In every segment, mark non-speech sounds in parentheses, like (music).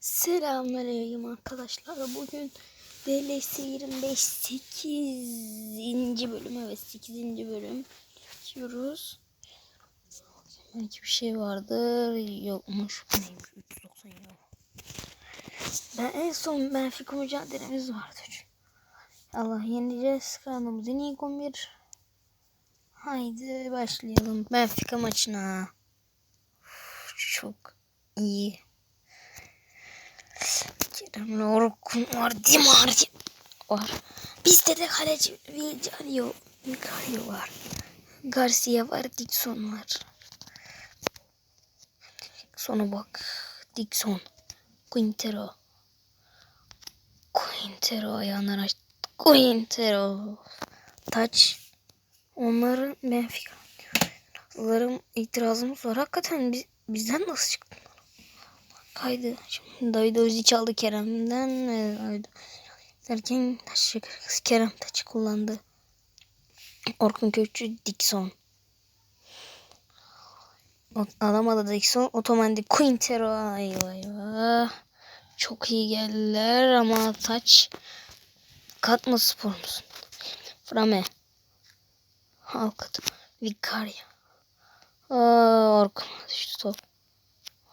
Selamünaleyküm arkadaşlar. Bugün DLS 25 8. bölüm evet 8. bölüm çekiyoruz. Belki bir şey vardır. Yokmuş. Neymiş? 390 euro. Ben en son Benfica mücadelemiz vardı. Allah yeneceğiz. Kanalımız en iyi 11. Haydi başlayalım. Benfica maçına. Çok iyi. Kerem Orkun var. Dimar var. Bizde de kaleci Vilcario, Vicario var. Garcia var. Dixon var. Sona bak. Dixon. Quintero. Quintero ayağından açtı. Quintero. Taç. Onların Benfica. Onların itirazımız var. Hakikaten biz, bizden nasıl çıktı? Kaydı. Şimdi David Ozic aldı Kerem'den. Ee, derken taşı, Kerem taçı kullandı. Orkun Kökçü Dixon. Alamadı Dixon. Otomatik Quintero. Eyvah eyvah. Çok iyi geldiler ama taç katma spor musun? Frame. Halkat. Vicaria. Aa, Orkun düştü top.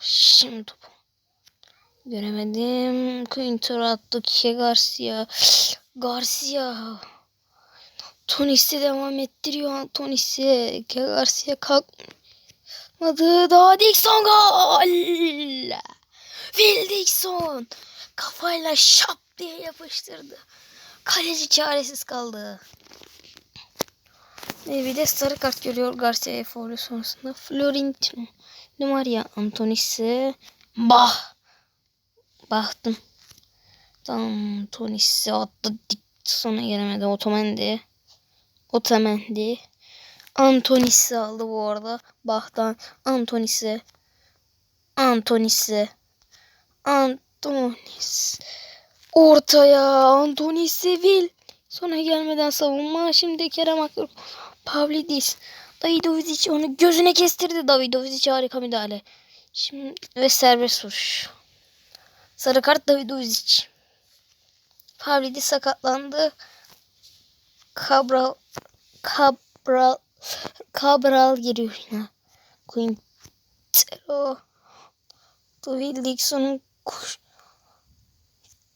Şimdi topu. Göremedim. Quintero attı. Kike Garcia. Garcia. Tonis'e devam ettiriyor. Tonis'e. Kike Garcia kalkmadı. Daha Dixon gol. Will Dixon. Kafayla şap diye yapıştırdı. Kaleci çaresiz kaldı. Ve bir de sarı kart görüyor Garcia faulü sonrasında. Var ya Antonis'e. Bah. Baktım. Tam Antonis'e attı. Sonra gelemedi. Otamendi. Otamendi. Antonis'i aldı bu arada. Bahtan Antonis'e. Antonis'e. Antonis. Ortaya Antonis'e Will. Sonra gelmeden savunma. Şimdi Kerem Aktürk. Pavlidis. Davidovic onu gözüne kestirdi. Davidovic harika müdahale. Şimdi ve serbest vuruş. Sarı kart Davidovic. Pavlidis sakatlandı. Cabral Cabral Cabral giriyor yine. Quintero. Will Dixon'un kuş.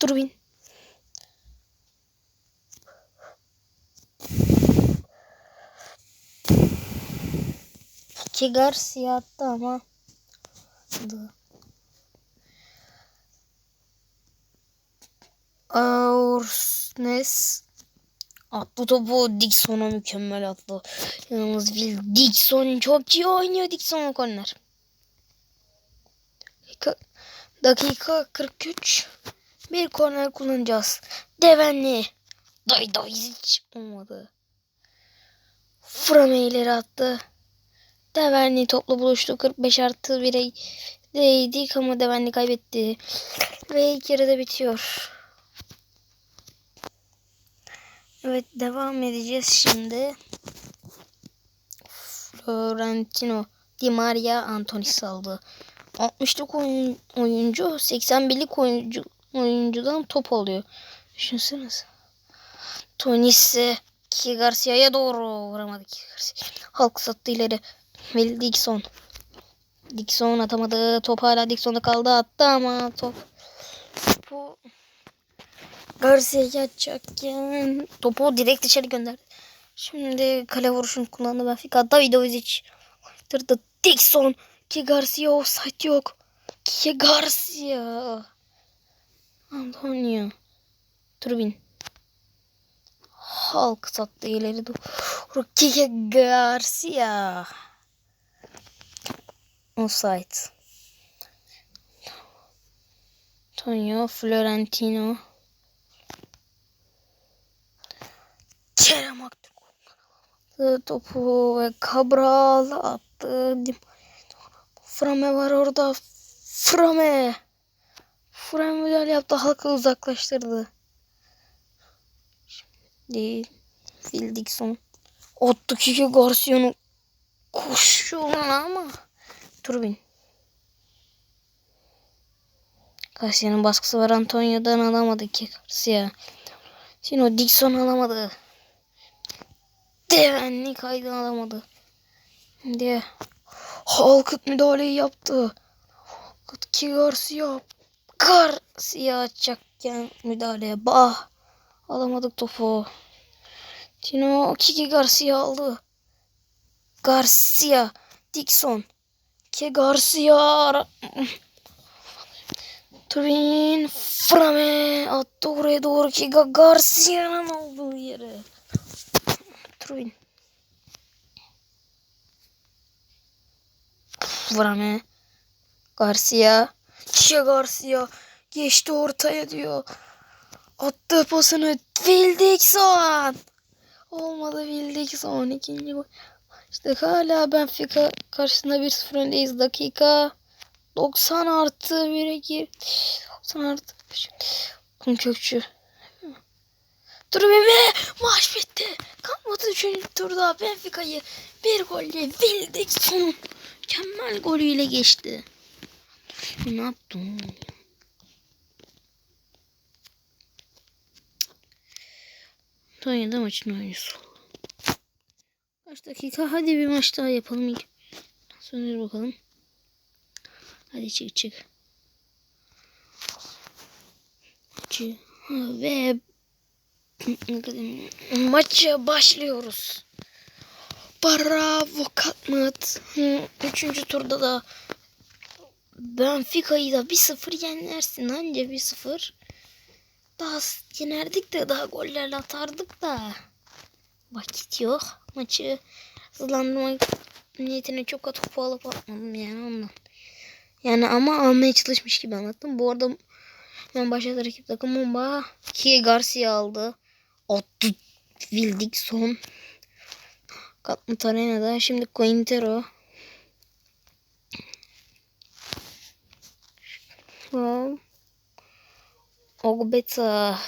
Turbin. Ki Garcia attı ama Aursnes attı topu Dixon'a mükemmel attı. Yalnız Will Dixon çok iyi oynuyor Dixon'a korner. Dakika, dakika 43. Bir korner kullanacağız. Devenli. Davidovic olmadı. Frame ileri attı. Devenli topla buluştu. 45 artı 1'e değdik ama Devenli kaybetti. Ve ilk yarıda bitiyor. Evet devam edeceğiz şimdi. Florentino Di Maria Antonis aldı. 60'lık oyun, oyuncu 81'lik oyuncu oyuncudan top alıyor. Düşünsenize. Tonis'e Ki Garcia'ya doğru vuramadı Ki Garcia. Halk sattı ileri. Will Dixon. Dixon atamadı. Top hala Dixon'da kaldı. Attı ama top. Topu Garcia'ya atacakken topu direkt dışarı gönderdi. Şimdi kale vuruşunu kullandı Benfica. Davidovic. Tırdı Dixon. Ki Garcia offside yok. Ki Garcia. Antonio. Turbin. Halk sattı ileri doğru. Kike Garcia. Offside. Antonio Florentino. Kerem Aktürk topu ve Cabral attı. Frame var orada. Frame. Frame müdahale yaptı. Halkı uzaklaştırdı. Değil. Phil Dixon. Attı Kike Garcia'nın koşuyor ama. Turbin. Garcia'nın baskısı var. Antonio'dan alamadı ki Garcia. Şimdi o Dixon alamadı. Devenli kaydı alamadı. Şimdi Halkıt müdahaleyi yaptı. Halkıt ki Garcia. Garcia açacakken müdahaleye. Bah. Alamadık topu. Tino Kiki Garcia aldı. Garcia. Dixon. Ke Garcia. Turin Frame attı oraya doğru ki Garcia'nın olduğu yere. Turin. Frame. Garcia. Ke Garcia. Geçti ortaya diyor. Attı pasını Phil Dixon. Olmadı Phil Dixon. ikinci. İşte hala Benfica karşısında 1-0 öndeyiz. Dakika 90 artı 1'e gir. 90 artı 5. Kum kökçü. Dur be maç bitti. Kalmadı 3. turda Benfica'yı bir golle Phil Dixon mükemmel golüyle geçti. Ne yaptım? Tonya'da maçın oyuncusu. Kaç dakika? Hadi bir maç daha yapalım. Söndür bakalım. Hadi çık çık. Çık. Ve maça başlıyoruz. Bravo Katmat. Üçüncü turda da Benfica'yı da 1-0 yenersin anca 1-0. Daha yenerdik de daha gollerle atardık da. Vakit yok. Maçı hızlandırmak niyetine çok atı topu alıp atmadım yani ondan. Yani ama almaya çalışmış gibi anlattım. Bu arada ben başladı rakip takım bomba. Ki Garcia aldı. Attı Wildik son. Katmut Arena'da. Şimdi Cointero. Ogbeta.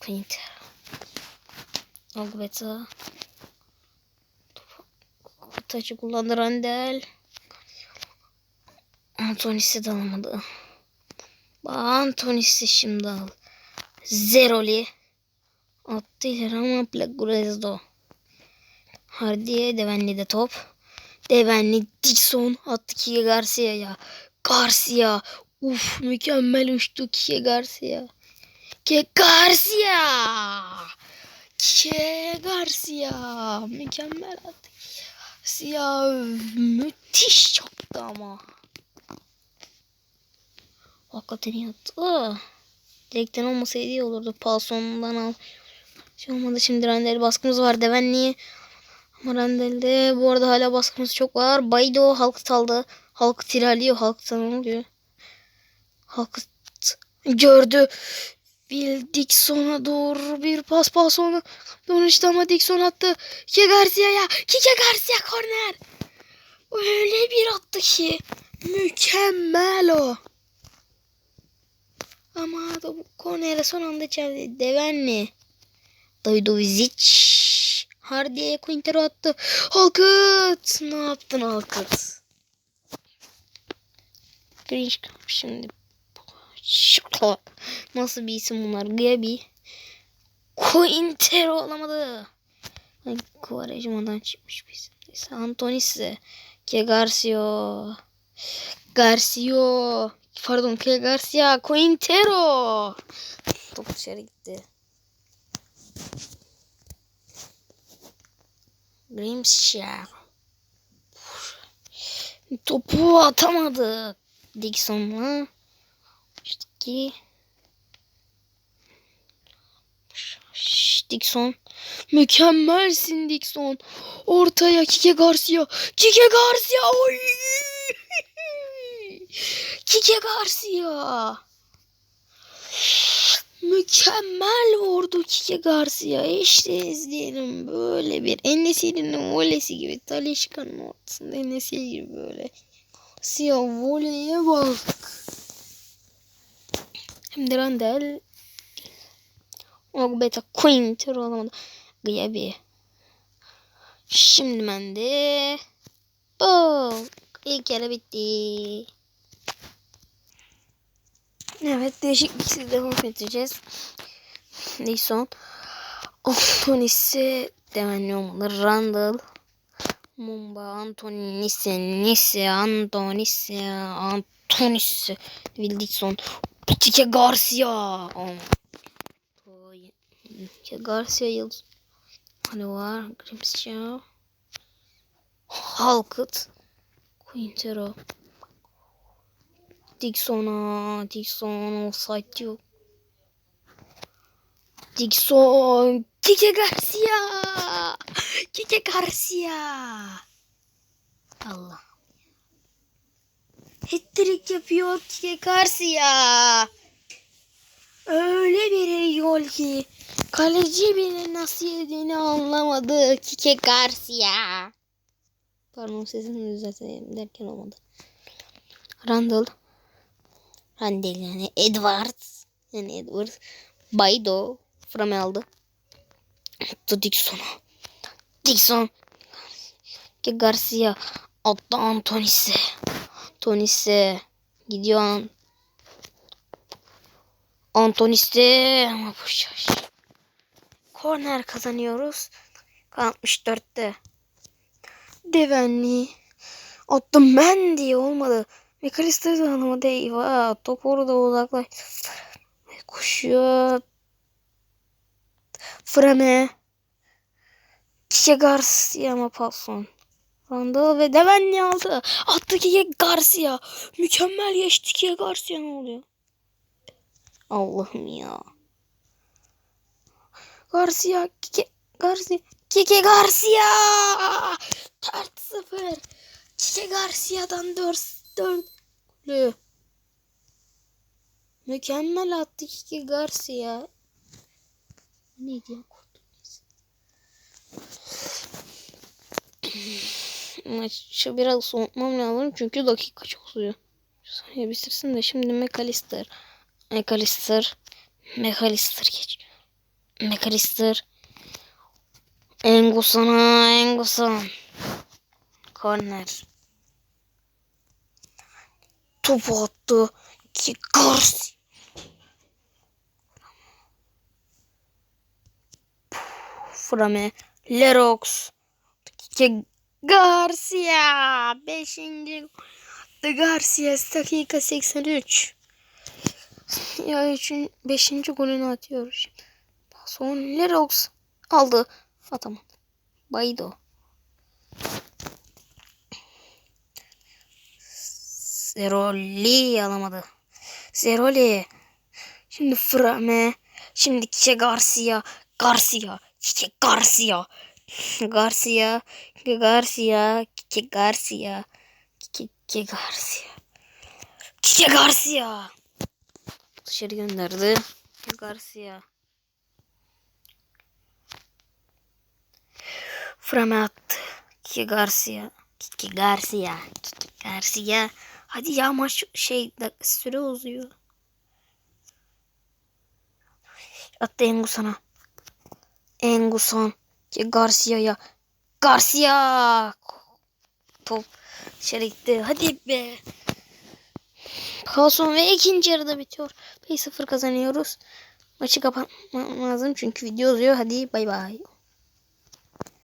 Cointero. Ogbeta. Taçı kullandı Randel. Antonis'i de alamadı. Antonis'i şimdi al. Zeroli. Attı ileri ama Plagurezdo. Hardiye Devenli'de top. Devenli Dixon attı ki Garcia'ya. Garcia. Uf mükemmel uçtu ki Garcia. Ke Garcia. Ke Garcia. Mükemmel attı. Garcia müthiş çaktı ama. Hakikaten yattı. Direkten olmasaydı iyi olurdu. Palson'dan al. Şey olmadı şimdi Randel baskımız var. Devenli. Ama Randel'de bu arada hala baskımız çok var. Baydo halkı aldı. Halkı tiraliyor. Halkı ne oluyor? Halkı gördü. Bill Dixon'a doğru bir pas pas onu dönüştü ama Dixon attı. Kike Garcia'ya. Kike Garcia korner. Öyle bir attı ki. Mükemmel o. Ama da bu kornere son anda çevirdi. Devenli. Davidovic. Hardiye Quintero attı. Halkıt. Ne yaptın Halkıt? Grinch şimdi. Nasıl bir isim bunlar? Gabi. Quintero olamadı. Quaresma'dan çıkmış bir isim. Neyse Antonisi. Ke Garcia. Garcia. Pardon Ke Garcia. Quintero. Top dışarı gitti. Grimshaw. Topu atamadı. Dixon'la. İşte ki. Dixon. Mükemmelsin Dixon. Ortaya Kike Garcia. Kike Garcia. Oy. (laughs) Kike Garcia. Mükemmel vurdu Kike Garcia. İşte izleyelim böyle bir Enesiri'nin volesi gibi. Talişka'nın ortasında Enesiri gibi böyle. Garcia voleye bak. Hem de Randel. Ogbeta Quinter olamadı. Gıyabi. Şimdi ben de. Boom. İlk kere bitti. Evet değişikliksiz devam edeceğiz. Neyson. Antonis'e demenli olmalı. Randall. Mumba, Antonisi, Nisi, Antonisi, Antonisi, Wilson, Tike Garcia. Tike Garcia yıldız. Hani var? Grimshaw. Halkıt. Quintero. Dixon'a. Dixon offside yok. Dixon. Kike Garcia. Kike Garcia. Allah. Hattrick yapıyor Kike Garcia. Öyle bir yol ki kaleci bile nasıl yediğini anlamadı Kike Garcia. Pardon sesini düzelteyim derken olmadı. Randall. Randall yani Edwards. Yani Edwards. Baydo. Frame aldı. Attı Dixon'a. Dixon. Ki Garcia. Attı Antonis'e. Antonis'e. Gidiyor An Antonis'e. Ama. Korner kazanıyoruz. 64'te. Devenli. Attım ben diye olmadı. McAllister de anlamadı. Eyvah. Top orada uzaklaş. Koşuyor. Frame. Kike Garcia ama Paulson. Randall ve Devenli aldı. Attı Kike Garcia. Mükemmel geçti Kike Garcia ne oluyor? Allah'ım ya. Garcia. Kike Garcia. Kike Garcia. 4-0. Kike Garcia'dan 4 4 Mükemmel attı Kike Garcia. Neydi ya? (sighs) Maçı biraz soğutmam lazım çünkü dakika çok uzuyor. Şu saniye bitirsin de şimdi McAllister. McAllister. McAllister geç. McAllister. Enguson'a Enguson. Corner. Topu attı. Ki Garcia. Frame. Lerox. Ki Garcia. Beşinci. The Garcia dakika 83. Ya üçün beşinci golünü atıyor şimdi. Sonra Lerox aldı. Atamadı. Baydo. Zeroli alamadı. Zeroli. Şimdi Frame. Şimdi Kike Garcia. Garcia. Kike Garcia. (laughs) Garcia. Kike Garcia. Kike Garcia. Kike Garcia. Kike Garcia. Dışarı gönderdi. Kike Garcia. Frame attı. Kike Garcia. Kike Garcia. Kike Garcia. Hadi ya maç şey süre uzuyor. Attı Enguson'a. Enguson. Kike Garcia'ya. Garcia. Top dışarı gitti. Hadi be. Kalson ve ikinci yarıda bitiyor. 5-0 kazanıyoruz. Maçı kapatmam lazım çünkü video uzuyor. Hadi bay bay.